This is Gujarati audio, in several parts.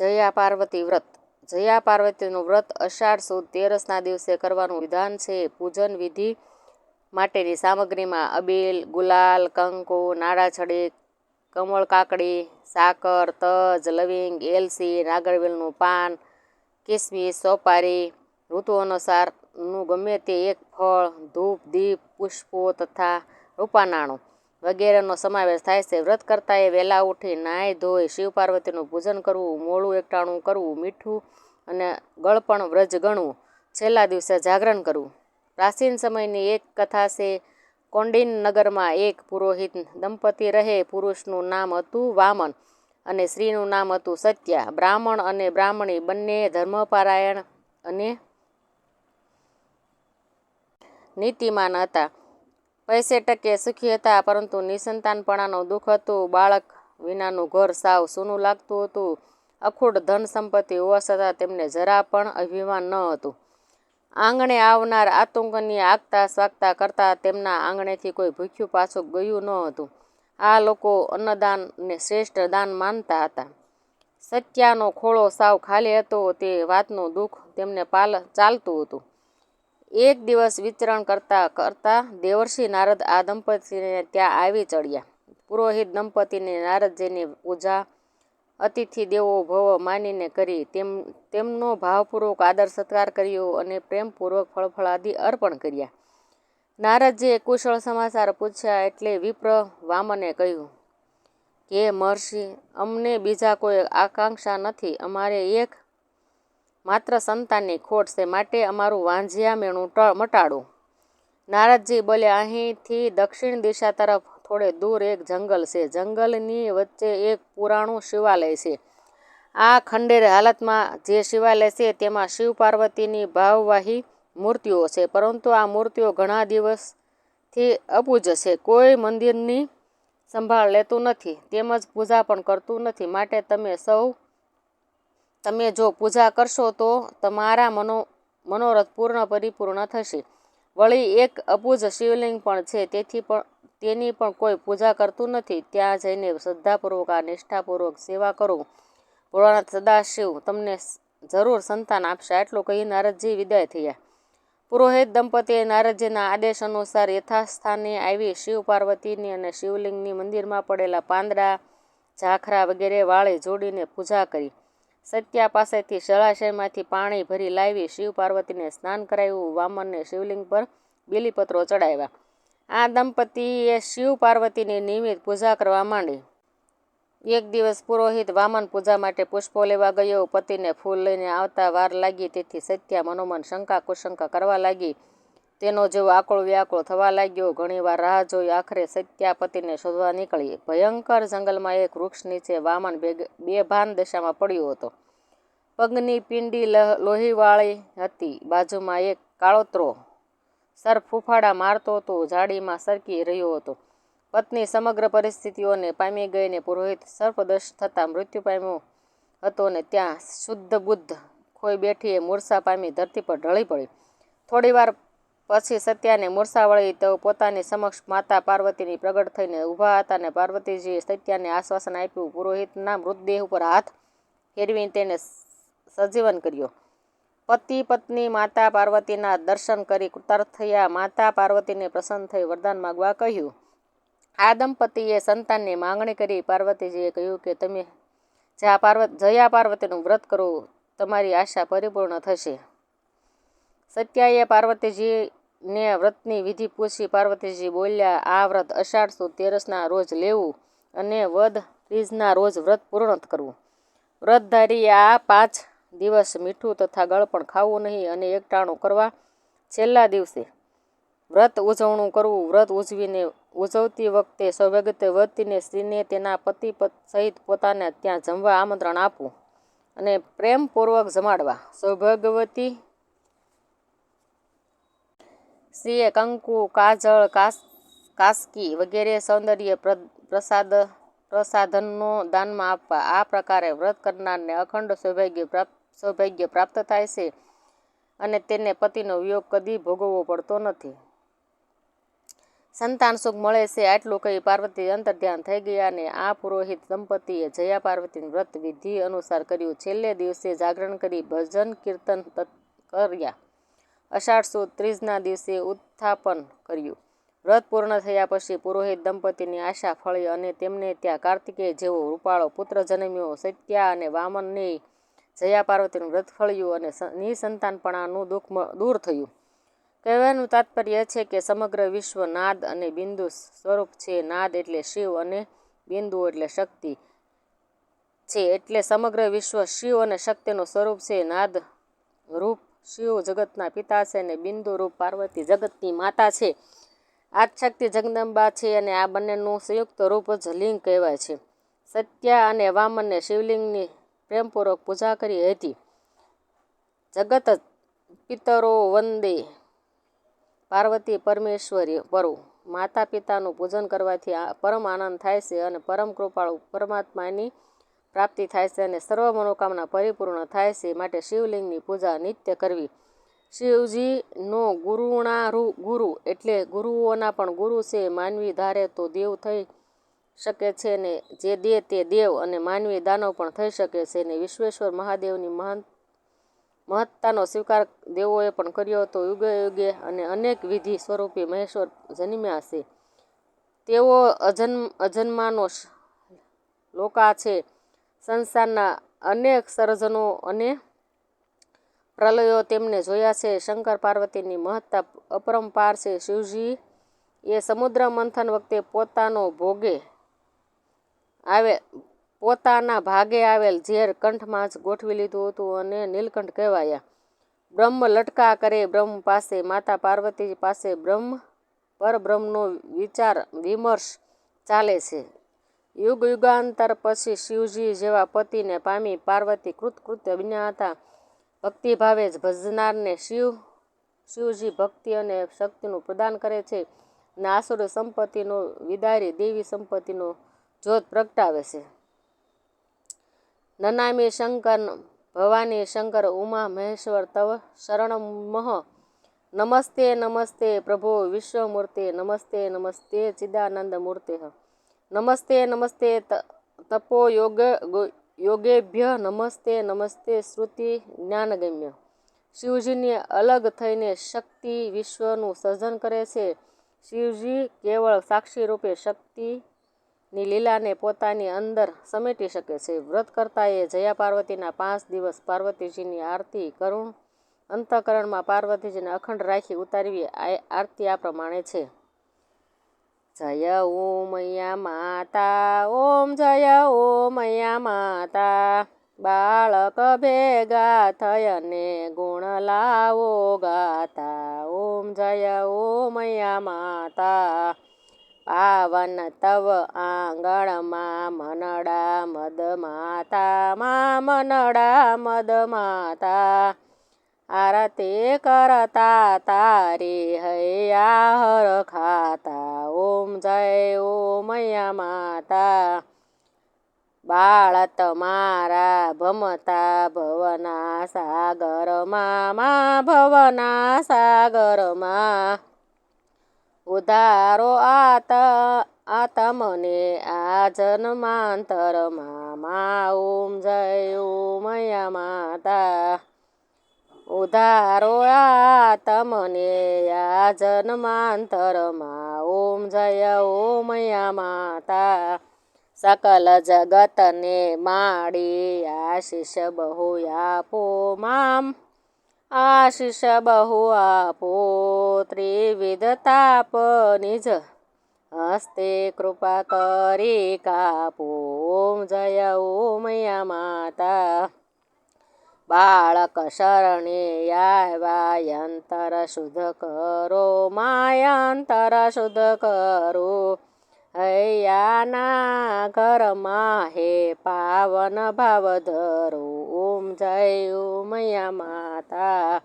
જયા પાર્વતી વ્રત. જયા પાર્વતીનું વ્રત અષાઢ સુદ તેરસના દિવસે કરવાનું વિધાન છે. પૂજન વિધિ માટેની સામગ્રીમાં અબીલ, ગુલાલ, કંકુ, નાળાછડી, કમળ કાકડી, સાકર, તજ, લવિંગ, એલસી, નાગરવેલનું પાન, કિસમિસ, સોપારી, ઋતુ અનુસારનું ગમે તે એક ફળ, ધૂપ, દીપ, પુષ્પો તથા રૂપાનાણું. વગેરેનો સમાવેશ થાય છે. વ્રત કરતાએ વહેલા ઉઠી નાહી ધોઈ શિવ પાર્વતીનું પૂજન કરવું, મોળું એકટાણું કરવું, મીઠું અને ગળપણ વ્રજ ગણવું, છેલ્લા દિવસે જાગરણ કરવું. પ્રાચીન સમયની એક કથા છે, કોંડિન નગરમાં એક પુરોહિત દંપતી રહે, પુરુષનું નામ હતું વામન અને સ્ત્રીનું નામ હતું સત્યા. બ્રાહ્મણ અને બ્રાહ્મણી બંને ધર્મપારાયણ અને નીતિમાન હતા. પૈસે ટકે સુખી હતા, પરંતુ નિસંતાનપણાનું દુઃખ હતું. બાળક વિનાનું ઘર સાવ સૂનું લાગતું હતું. અખૂટ ધન સંપત્તિ હોવા છતાં તેમને જરા પણ અભિમાન ન હતું. આંગણે આવનાર આતંકની આગતા સ્વાગતા કરતા તેમના આંગણેથી કોઈ ભૂખ્યું પાછું ગયું ન હતું. આ લોકો અન્નદાનને શ્રેષ્ઠ દાન માનતા હતા. સત્યાનો ખોળો સાવ ખાલી હતો તે વાતનું દુઃખ તેમને પાલ ચાલતું હતું. એક દિવસ વિચરણ કરતા કરતા દેવર્ષિ નારદ આ દંપતીને ત્યાં આવી ચડ્યા. પુરોહિત દંપતીને નારદજીની પૂજા અતિથિ દેવો ભવ માનીને કરી તેમ, તેમનો ભાવપૂર્વક આદર સત્કાર કર્યો અને પ્રેમપૂર્વક ફળફળાદિ અર્પણ કર્યા. નારદજીએ કુશળ સમાચાર પૂછ્યા એટલે વિપ્ર વામને કહ્યું, કે મહર્ષિ, અમને બીજા કોઈ આકાંક્ષા નથી. અમારે એક માત્ર સંતાનની ખોટ છે, માટે અમારું વાંઝિયા મેણું મટાડો. નારદજી બોલ્યા અહીંથી દક્ષિણ દિશા તરફ થોડે દૂર એક જંગલ છે. જંગલની વચ્ચે એક પુરાણું શિવાલય છે. આ ખંડેર હાલતમાં જે શિવાલય છે, તેમાં શિવ પાર્વતીની ભાવવાહી મૂર્તિઓ છે. પરંતુ આ મૂર્તિઓ ઘણા દિવસથી અપૂજ છે. કોઈ મંદિરની સંભાળ લેતું નથી. તેમજ પૂજા પણ કરતું નથી. માટે તમે સૌ તમે જો પૂજા કરશો તો તમારા મનો, મનોરથ પૂર્ણ પરિપૂર્ણ થશે. વળી એક અપૂજ શિવલિંગ પણ છે, તેથી પણ, તેની પણ કોઈ પૂજા કરતું નથી. ત્યાં જઈને શ્રદ્ધાપૂર્વક આ નિષ્ઠાપૂર્વક સેવા કરો. ભોળાનાથ સદાશિવ તમને જરૂર સંતાન આપશે, આટલું કહી નારદજી વિદાય થયા. પુરોહિત દંપતીએ નારદજીના આદેશ અનુસાર યથાસ્થાને આવી શિવ પાર્વતીની અને શિવલિંગની મંદિરમાં પડેલા પાંદડા, ઝાખરા વગેરે વાળી જોડીને પૂજા કરી. સત્યા પાસેથી જળાશયમાંથી પાણી ભરી લાવી શિવ પાર્વતીને સ્નાન કરાવ્યું. વામનને શિવલિંગ પર બીલીપત્રો ચડાવ્યા. આ દંપતીએ શિવ પાર્વતીની નિયમિત પૂજા કરવા માંડી. એક દિવસ પુરોહિત વામન પૂજા માટે પુષ્પો લેવા ગયો. પતિને ફૂલ લઈને આવતા વાર લાગી, તેથી સત્યા મનોમન શંકા કુશંકા કરવા લાગી. તેનો જેવો આકળો વ્યાકળો થવા લાગ્યો. ઘણીવાર રાહ જોઈ આખરે સત્યાપતિને શોધવા નીકળી. ભયંકર જંગલમાં એક વૃક્ષ નીચે વામન બેભાન દશામાં પડ્યો હતો. પગની પિંડી લોહીવાળી હતી. બાજુમાં એક કાળોતરો સર ફૂફાડા મારતો હતો. ઝાડીમાં સરકી રહ્યો હતો. પત્ની સમગ્ર પરિસ્થિતિઓને પામી ગઈને પુરોહિત સર્પદશ થતાં મૃત્યુ પામ્યો હતો ને ત્યાં શુદ્ધ બુદ્ધ ખોઈ બેઠી એ મૂર્છા પામી ધરતી પર ઢળી પડી. થોડીવાર પછી સત્યાને મૂર્છા વળી તેઓ પોતાની સમક્ષ માતા પાર્વતીની પ્રગટ થઈને ઊભા હતા અને પાર્વતીજીએ સત્યાને આશ્વાસન આપ્યું, પુરોહિતના મૃતદેહ ઉપર હાથ ફેરવીને તેને સજીવન કર્યો. પતિ પત્ની માતા પાર્વતીના દર્શન કરી કૃતાર્થ થયા. માતા પાર્વતીને પ્રસન્ન થઈ વરદાન માગવા કહ્યું. આ દંપતીએ સંતાનની માંગણી કરી પાર્વતીજીએ કહ્યું કે, તમે જ્યાં પાર્વત, જયા પાર્વતીનું વ્રત કરો, તમારી આશા પરિપૂર્ણ થશે. સત્યાએ પાર્વતીજીને વ્રતની વિધિ પૂછી પાર્વતીજી બોલ્યા, આ વ્રત અષાઢ સુદ તેરસના રોજ લેવું અને વદ ત્રીજના રોજ વ્રત પૂર્ણ કરવું. વ્રતધારીએ આ પાંચ દિવસ મીઠું તથા ગળપણ ખાવું નહીં અને એકટાણું કરવા છેલ્લા દિવસે વ્રત ઉજવણું કરવું. વ્રત ઉજવીને ઉજવતી વખતે સૌભાગ્યવતીને સ્ત્રીને તેના પતિ સહિત પોતાને ત્યાં જમવા આમંત્રણ આપવું અને પ્રેમપૂર્વક જમાડવા. સૌભાગ્યવતી સ્ત્રીએ કંકુ, કાજળ, કાસ, કાસકી વગેરે સૌંદર્ય પ્રસાદ, પ્રસાધનનો દાનમાં આપવા. આ પ્રકારે વ્રત કરનારને અખંડ સૌભાગ્ય પ્રાપ્ત સૌભાગ્ય પ્રાપ્ત થાય છે અને તેને પતિનો વિયોગ કદી ભોગવવો પડતો નથી. સંતાન સુખ મળે છે આટલું કહી પાર્વતી અંતર્ધ્યાન થઈ ગયા અને આ પુરોહિત દંપતીએ જયા પાર્વતીનું વ્રત વિધિ અનુસાર કર્યું. છેલ્લે દિવસે જાગરણ કરી ભજન કીર્તન કર્યા. અષાઢ ત્રીસના દિવસે ઉત્થાપન કર્યું. વ્રત પૂર્ણ થયા પછી પુરોહિત દંપતીની આશા ફળી અને તેમને ત્યાં કાર્તિકેય જેવો રૂપાળો પુત્ર જન્મ્યો, સત્યા અને વામનને જયા પાર્વતીનું વ્રત ફળ્યું અને નિસંતાનપણાનું દુઃખ દૂર થયું. કહેવાનું તાત્પર્ય છે કે સમગ્ર વિશ્વ નાદ અને બિંદુ સ્વરૂપ છે. નાદ એટલે શિવ અને બિંદુ એટલે શક્તિ છે. એટલે સમગ્ર વિશ્વ શિવ અને શક્તિનું સ્વરૂપ છે. નાદ રૂપ શિવ જગતના પિતા છે અને બિંદુ રૂપ પાર્વતી જગતની માતા છે. આદશક્તિ જગદંબા છે અને આ બંનેનું સંયુક્ત રૂપ જ લિંગ કહેવાય છે. સત્યા અને વામનને શિવલિંગની પ્રેમપૂર્વક પૂજા કરી હતી. જગત પિતરો વંદે પાર્વતી પરમેશ્વરી પરુ માતા પિતાનું પૂજન કરવાથી પરમ આનંદ થાય છે અને પરમ કૃપાળુ પરમાત્માની પ્રાપ્તિ થાય છે અને સર્વ મનોકામના પરિપૂર્ણ થાય છે. માટે શિવલિંગની પૂજા નિત્ય કરવી. શિવજીનો ગુરુણારૂ ગુરુ એટલે ગુરુઓના પણ ગુરુ છે. માનવી ધારે તો દેવ થઈ શકે છે ને જે દે તે દેવ અને માનવી દાનવ પણ થઈ શકે છે ને વિશ્વેશ્વર મહાદેવની મહાન મહત્તાનો સ્વીકાર દેવોએ પણ કર્યો હતો યુગે યુગે અને અનેક વિધિ સ્વરૂપે મહેશ્વર જન્મ્યા છે. તેઓ અજન્મ અજન્માનો લોકા છે. સંસારના અનેક સર્જનો અને પ્રલયો તેમને જોયા છે. શંકર પાર્વતીની મહત્તા અપરંપાર છે. શિવજી એ સમુદ્ર મંથન વખતે પોતાનો ભોગે આવે, પોતાના ભાગે આવેલ ઝેર કંઠમાં જ ગોઠવી લીધું હતું અને નીલકંઠ કહેવાયા. બ્રહ્મ લટકા કરે બ્રહ્મ પાસે, માતા પાર્વતી પાસે બ્રહ્મ પરબ્રહ્મનો વિચાર, વિમર્શ ચાલે છે. યુગ યુગાંતર પછી શિવજી જેવા પતિને પામી પાર્વતી કૃતકૃત્ય બન્યા હતા. ભક્તિભાવે જ ભજનારને શિવ, શિવજી ભક્તિ અને શક્તિનું પ્રદાન કરે છે અને આસુર સંપત્તિનો વિદારી દેવી સંપત્તિનો જ્યોત પ્રગટાવે છે. નનામી શંકર, ભવાની શંકર, ઉમા મહેશ્વર, તવ શરણ મહ, નમસ્તે નમસ્તે પ્રભો વિશ્વમૂર્તિ, નમસ્તે નમસ્તે ચિદાનંદ મૂર્તે નમસ્તે નમસ્તે તપો યોગ યોગેભ્ય, નમસ્તે નમસ્તે, શ્રુતિ, જ્ઞાનગમ્ય. શિવજીની અલગ થઈને શક્તિ વિશ્વનું સર્જન કરે છે. શિવજી કેવળ સાક્ષી રૂપે શક્તિની લીલાને પોતાની અંદર સમેટી શકે છે. વ્રત કરતાએ જયા પાર્વતીના પાંચ દિવસ પાર્વતીજીની આરતી કરુણ અંતઃકરણમાં પાર્વતીજીને અખંડ રાખી ઉતારવી આરતી આ પ્રમાણે છે. જય ઓમૈયા માતા, ઓમ જય ઓમૈયા માતા. બાળક ભેગા થયને ગુણ લાવો ગાતા. ઓમ જય ઓમૈયા માતા. પાવન તવ આંગણમાં મનડા મદ માતા, મા મનડા મદ માતા. आरते करता तारे हैया हर खाता। ओम जय ओ मैया माता। बाळत मारा भमता भवना सागरमा मा भवना सागरमा उदारो आत आत मने आजन मान्तरमा मा ओम जय ओ मैया माता। ઉધારો આ તમને આ જન્માંતરમાં ઓમ જય ઓમયા માતા સકલ જગતને માડી આશીષ બહુ આપો મામ આશીષ બહુ આપો ત્રિવિધ તાપ નિજ હસ્તે કૃપા કરી કાપો ઓમ જય ઓમયા માતા બાળક શરણે આવ્યા અંતર શુદ્ધ કરો માયાંતર શુદ્ધ કરો. હૈયાના ઘરમાં હે પાવન ભાવ ધરો. ઓમ જય ઉમયા માતા.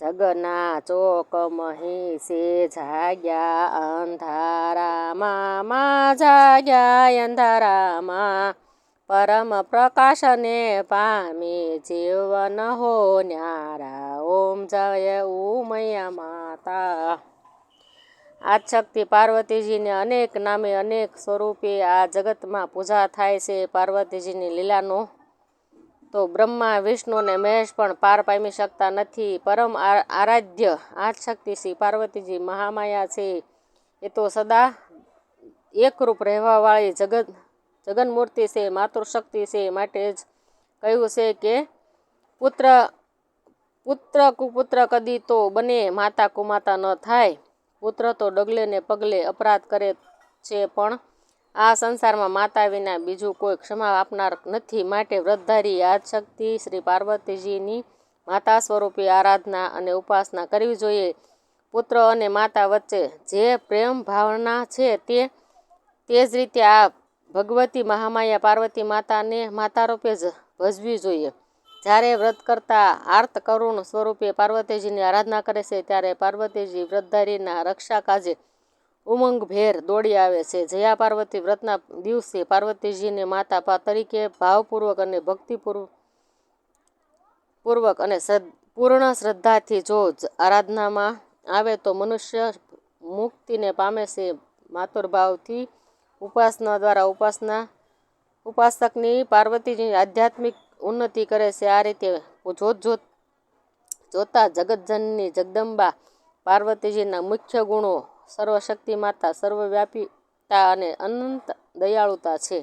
જગના ચોક મહીસે જાગ્યા અંધારામાં, મા જાગ્યા અંધારામાં. પરમ પ્રકાશને પામી જીવન હો ન્યારા. ઓમ જય ઉમૈયા માતા. શક્તિ પાર્વતીજીને અનેક નામે અનેક સ્વરૂપે આ જગતમાં પૂજા થાય છે પાર્વતીજીની લીલાનો. તો બ્રહ્મા, વિષ્ણુ અને મહેશ પણ પાર પામી શકતા નથી. પરમ આરાધ્ય, આદશક્તિ શ્રી પાર્વતીજી મહામાયા છે. એ તો સદા એકરૂપ રહેવાવાળી જગત જગન્મૂર્તિ છે, માતૃશક્તિ છે માટે જ કહ્યું છે કે પુત્ર પુત્ર કુપુત્ર કદી તો બને માતા કુમાતા ન થાય. પુત્ર તો ડગલે ને પગલે અપરાધ કરે છે પણ આ સંસારમાં માતા વિના બીજું કોઈ ક્ષમા આપનાર નથી માટે વ્રતધારી યાદશક્તિ શ્રી પાર્વતીજીની માતા સ્વરૂપે આરાધના અને ઉપાસના કરવી જોઈએ. પુત્ર અને માતા વચ્ચે જે પ્રેમ ભાવના છે તે તે જ રીતે આ ભગવતી મહામાયા પાર્વતી માતાને માતા રૂપે જ ભજવી જોઈએ. જ્યારે વ્રત કરતા આર્ત કરુણ સ્વરૂપે પાર્વતીજીની આરાધના કરે છે, ત્યારે પાર્વતીજી વ્રતધારીના રક્ષા કાજે ઉમંગભેર દોડી આવે છે. જયા પાર્વતી વ્રતના દિવસે પાર્વતીજીને માતા તરીકે ભાવપૂર્વક અને ભક્તિપૂર્વક પૂર્વક અને પૂર્ણ શ્રદ્ધાથી જ આરાધનામાં આવે તો મનુષ્ય મુક્તિને પામે છે માતુરભાવથી ઉપાસના દ્વારા ઉપાસના, ઉપાસકની પાર્વતીજી આધ્યાત્મિક ઉન્નતિ કરે છે. આ રીતે જોત જોત જોતા જગતજનની જગદંબા પાર્વતીજીના મુખ્ય ગુણો સર્વશક્તિ માતા, સર્વવ્યાપીતા અને અનંત દયાળુતા છે.